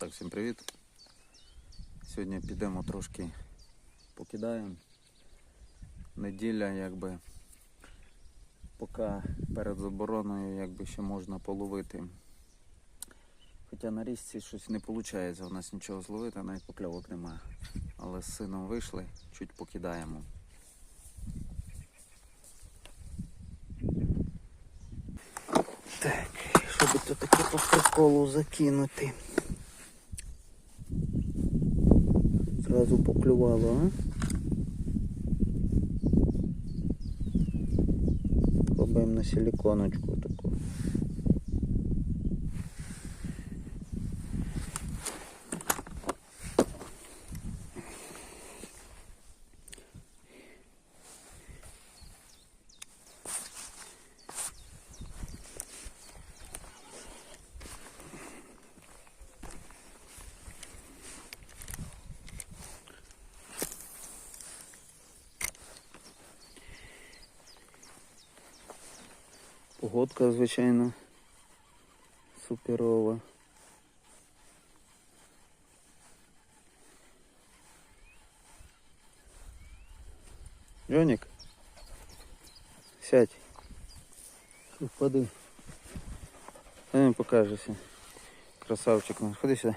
Так, всім привіт. Сьогодні підемо трошки покидаємо. Неділя, якби поки перед забороною якби ще можна половити. Хоча на річці щось не виходить, у нас нічого зловити, навіть покльовок немає. Але з сином вийшли, чуть покидаємо. Так, щоб то таке по приколу закинути. Зразу поклювало? Пробуємо на силиконочку таку. Погодка, звичайно, суперова. Джонік, сядь. Впади. Та не покажешся. Красавчик наш. Ходи сюди.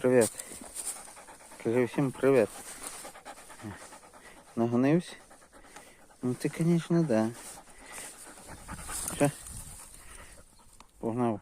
Привіт. Кажи всім привіт. Нагонився? Ну ти, звісно, да. Все. Погнав.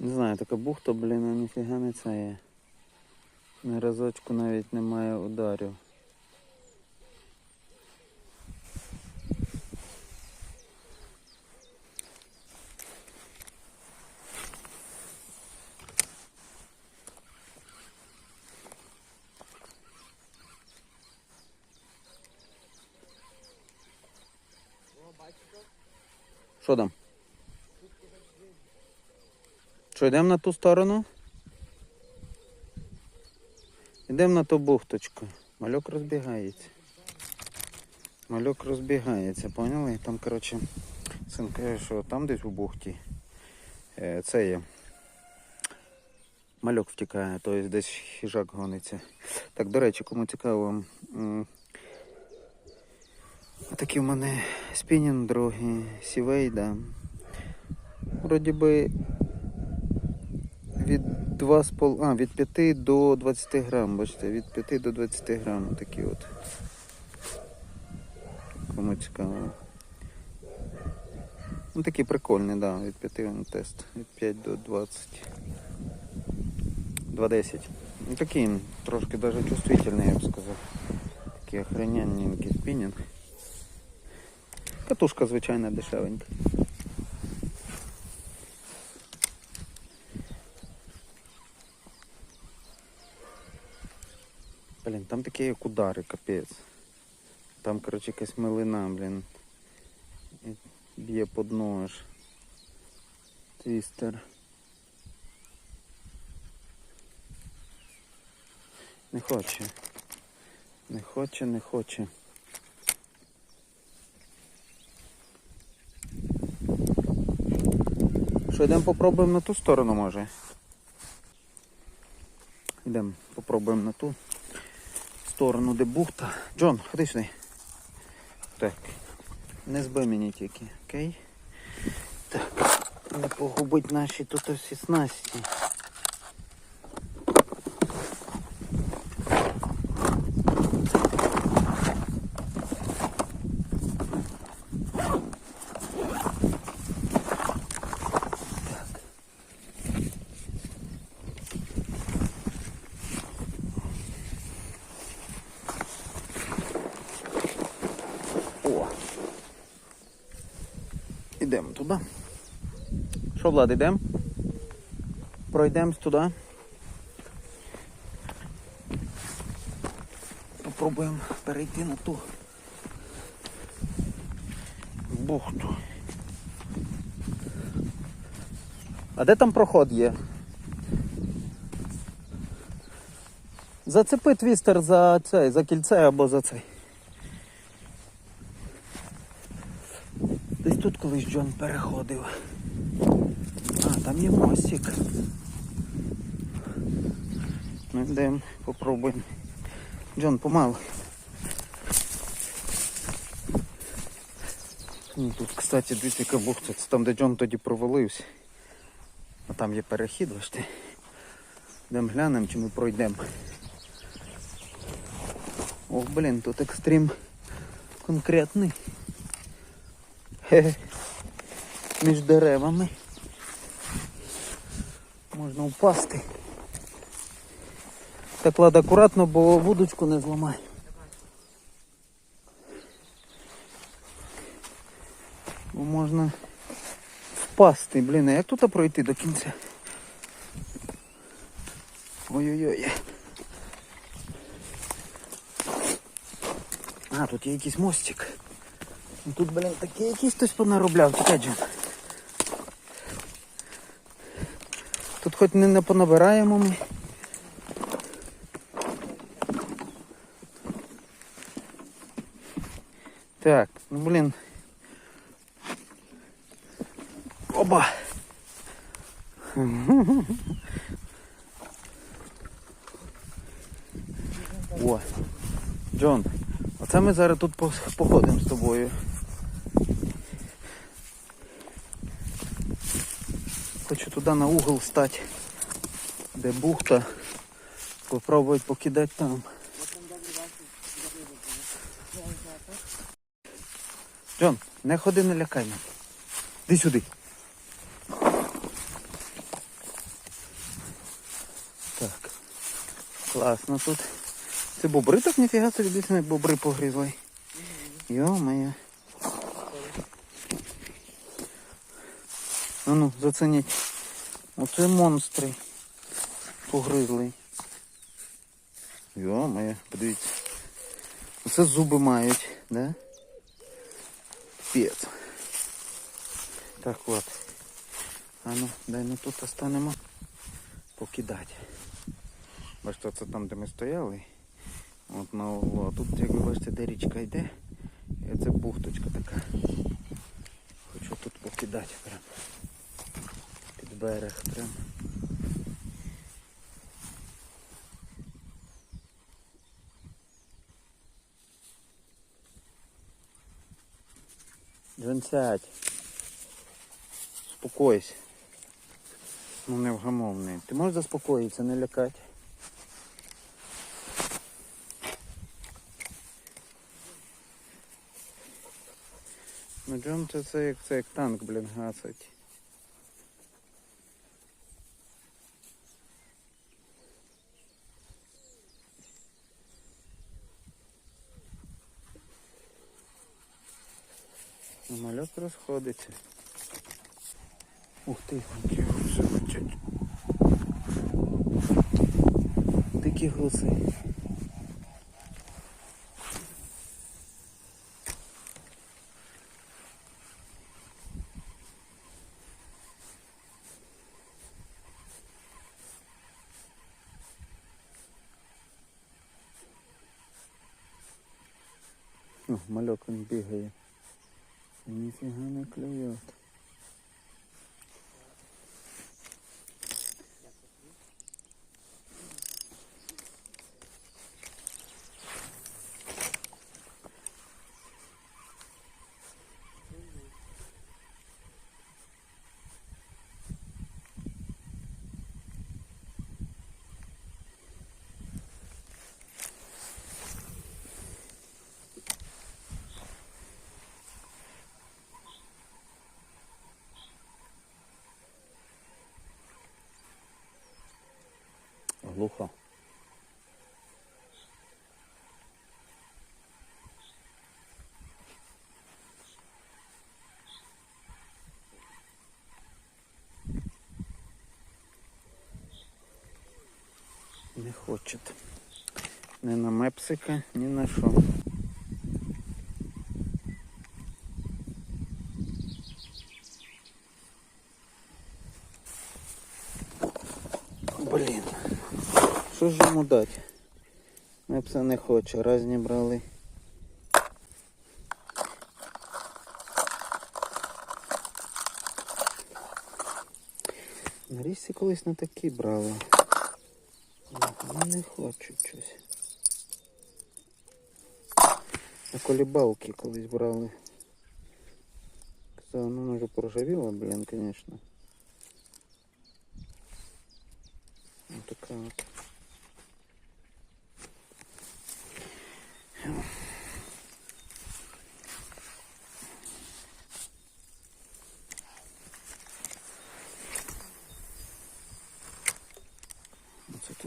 Не знаю, така бухта, блін, а ніфіга не це є. На разочку навіть немає ударів. Що там? Що, йдемо на ту сторону? Йдемо на ту бухточку. Мальок розбігається. Мальок розбігається, поняли? Там, коротше, син каже, що там десь у бухті е, це є. Мальок втікає, тобто десь хижак гониться. Так, до речі, кому цікаво, такі в мене спінінг дороги, сівейда. Вроді би від 2 а, від 5 до 20 грам, бачите, від 5 до 20 грам такі от. Кому цікаво. Ну такі прикольні, да, від 5 на тест. Від 5 до 20. 2,10. Ну такі трошки даже чувствительний, я б сказав. Такий охрененненький спінінг. Катушка звичайна дешевенька. Блін, там такі як удари, капець. Там, коротше, якась милина, блін. Б'є под нож. Твістер. Не хоче. Не хоче, не хоче. Що, йдемо попробуємо на ту сторону, може? Йдемо, попробуємо на ту сторону, де бухта. Джон, ходи сюди. Так. Не збий мені тільки, окей? Так. Не погубить наші тут всі снасті. Ідемо туди. Що, Влад, йдемо? Пройдемось туди. Попробуємо перейти на ту бухту. А де там проход є? Зацепи твістер за цей, за кільце або за цей. Десь тут колись Джон переходив. А, там є мостик. Ну йдемо, попробуємо. Джон, помалу. Ну, тут, кстати, дивіться, яка бухта. Це там, де Джон тоді провалився. А там є перехід, бачите. Йдемо глянемо, чи ми пройдемо. Ох, блін, тут екстрим конкретний. Між деревами. Можна впасти. Так ладно, акуратно, бо вудочку не зламай. Бо можна впасти, блін, а як тут пройти до кінця? Ой-ой-ой. А, тут є якийсь мостик. Ну, Тут, блін, таке якийсь хтось понаробляв, чекай, Джон. Тут хоч не, не понабираємо ми. Так, ну блін. Оба! О, Джон, оце ми зараз тут походимо з тобою. Хочу на угол стати, де бухта. Попробувати покидати там. Джон, не ходи, не лякай мене. Іди сюди. Так. Класно тут. Це бобри так ніфіга собі дійсно бобри погризли. Йо-моє. Ну ну, зацініть. Оце монстри погризли. Йо-моє, подивіться. Оце зуби мають, да? Пец. Так от. А ну, дай ну тут останемо покидати. Бачите, це там, де ми стояли. От на углу. А тут, як ви бачите, де річка йде. І це бухточка така. Хочу тут покидати прям. Берег прям. Джон, сядь. Успокойся. Ну невгамовний. Ти можеш заспокоїтися, не лякати? Ну Джон це, це як це як танк, блін, гасить. Ну, Мальок розходиться. Ух ти, гуси летять. Дикі гуси. О, мальок він бігає. І ніфіга не клює. Глухо. Не хочет. Ні на мепсика, ні на що. Що ж йому дати? Ми пса не хоче, разні брали. На річці колись на такі брали. Ну, не хочуть щось. На колібалки колись брали. Казали, ну може поржавіло, блін, звісно. Ну така от.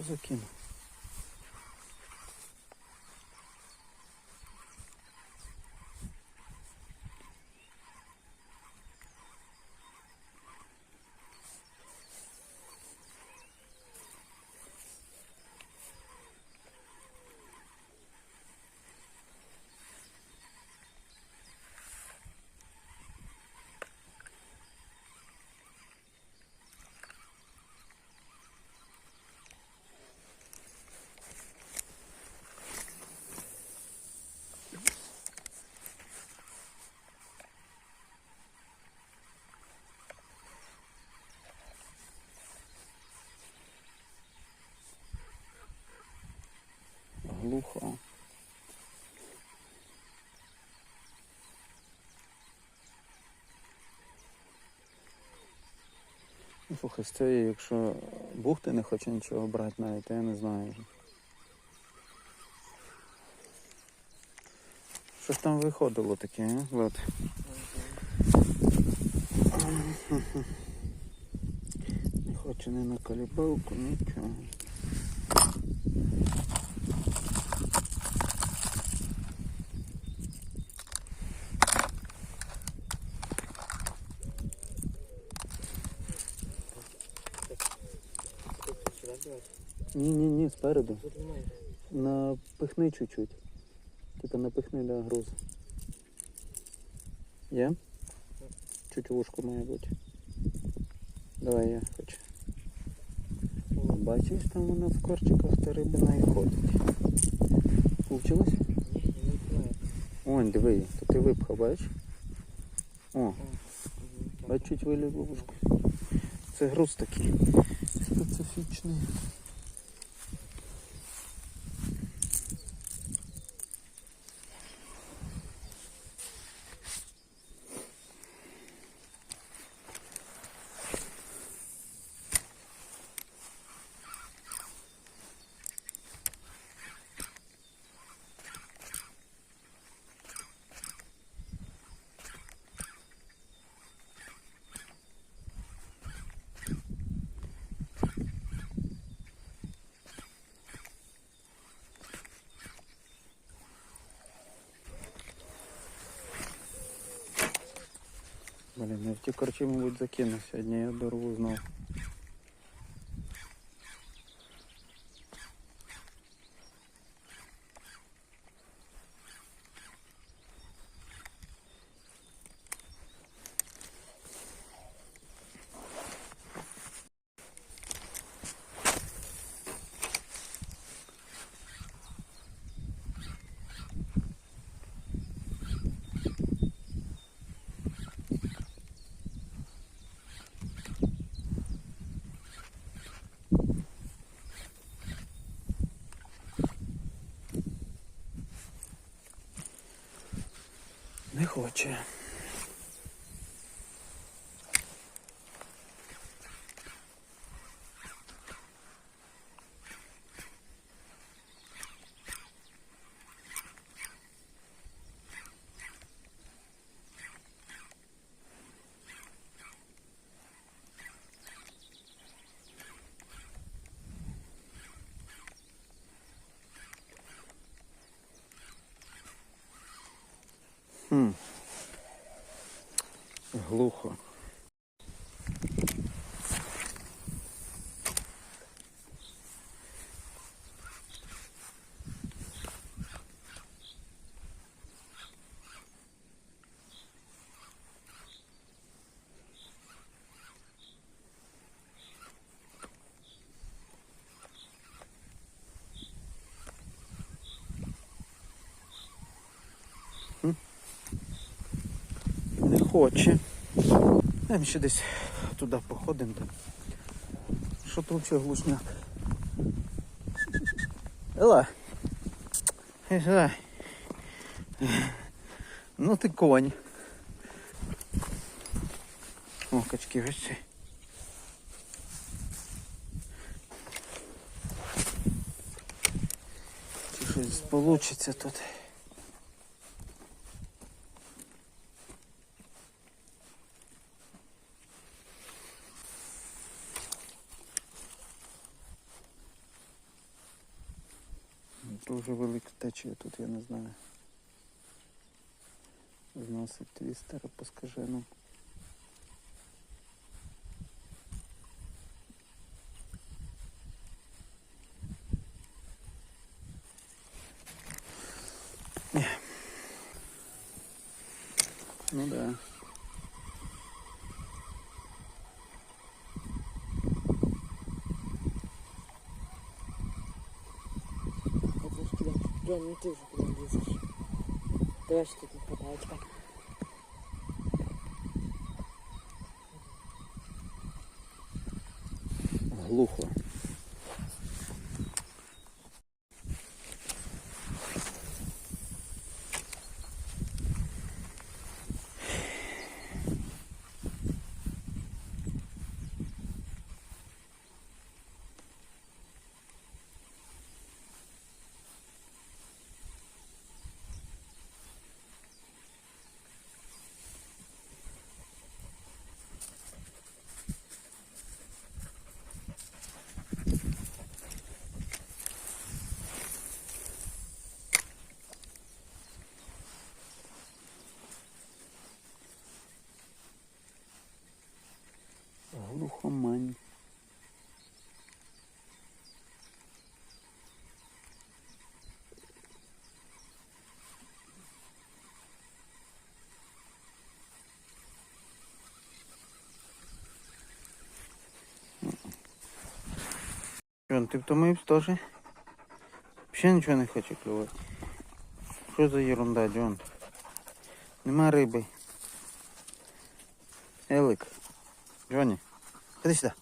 Оце то закинув. Глухо. Ну, слухай, з цієї, якщо бухти не хоче нічого брати навіть, я не знаю. Що ж там виходило таке, а? Влад? Не хоче не на колібалку, нічого. Ні, ні, ні, спереду. Напихни чуть-чуть. Типа напихни, да, груз. Є? Чуть вушко має бути. Давай я хочу. Бачиш, там вона в корчиках та рибина і ходить. Получилось? Онь, диви, то ти випхав, бачиш? О, бач, чуть вушко. Це груз такий специфічний. Блін, я в ті корчі, мабуть, закину сьогодні, я дорву знов. Не глухо. Не хоче. Дай ще десь туди походимо. Там. Що тут взагалі глушняк? Ела. Ну ти конь. О, качки ось. Чи щось получиться тут. Дуже велика течія тут, я не знаю. Зносить твістера по скажену. Ну да. Ж куда? Джон, ну ты уже куда лезешь? Давай что тут не хватает. Чекай. Глухо. ти втомився теж? Взагалі нічого не хоче клювати. Що за ерунда, Джон? Нема риби. Елик. Джоні, ходи сюди.